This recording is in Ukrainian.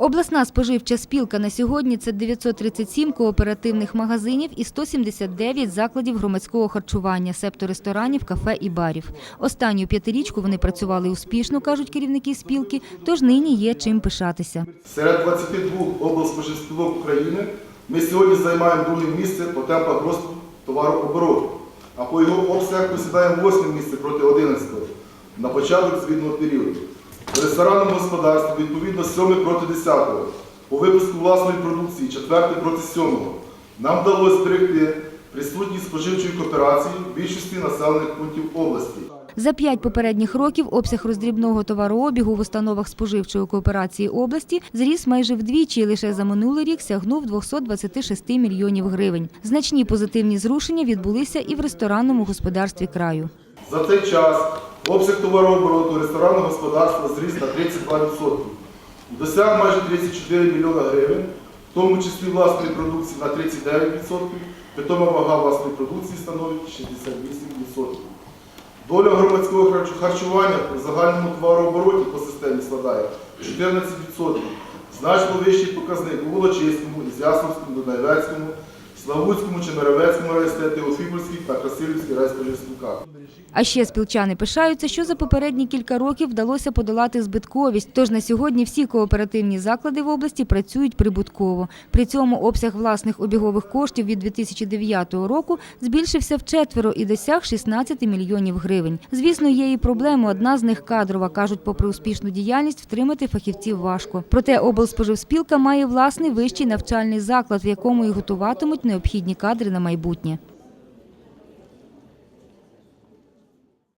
Обласна споживча спілка на сьогодні це 937 кооперативних магазинів і 179 закладів громадського харчування, септо ресторанів, кафе і барів. Останню п'ятирічку вони працювали успішно, кажуть керівники спілки, тож нині є чим пишатися. Серед 22 облспоживспілок України ми сьогодні займаємо друге місце по темпах росту товарообороту, а по його обсягах посідаємо восьме місце проти 11-го на початок звітного періоду. Ресторанному господарстві відповідно 7 проти 10-го, по випуску власної продукції 4 проти 7-го. Нам вдалося зберегти присутність споживчої кооперації в більшості населених пунктів області. За п'ять попередніх років обсяг роздрібного товарообігу в установах споживчої кооперації області зріс майже вдвічі і лише за минулий рік сягнув 226 мільйонів гривень. Значні позитивні зрушення відбулися і в ресторанному господарстві краю. За цей час обсяг товарообороту ресторанного господарства зріс на 32%. Досяг майже 34 мільйона гривень, в тому числі власної продукції на 39%, питома вага власної продукції становить 68%. Доля громадського харчування при загальному товарообороті по системі складає 14%. Значно вищий показник у Волочиському, Ізяславському, Дунаєвецькому, Славутському, Чемеровецькому райсте, Теофіпольській та Красилівській райспоживспілках. А ще спілчани пишаються, що за попередні кілька років вдалося подолати збитковість. Тож на сьогодні всі кооперативні заклади в області працюють прибутково. При цьому обсяг власних обігових коштів від 2009 року збільшився вчетверо і досяг 16 мільйонів гривень. Звісно, є і проблеми. Одна з них кадрова. кажуть, попри успішну діяльність, втримати фахівців важко. Проте облспоживспілка має власний вищий навчальний заклад, в якому і готуватимуть необхідні кадри на майбутнє.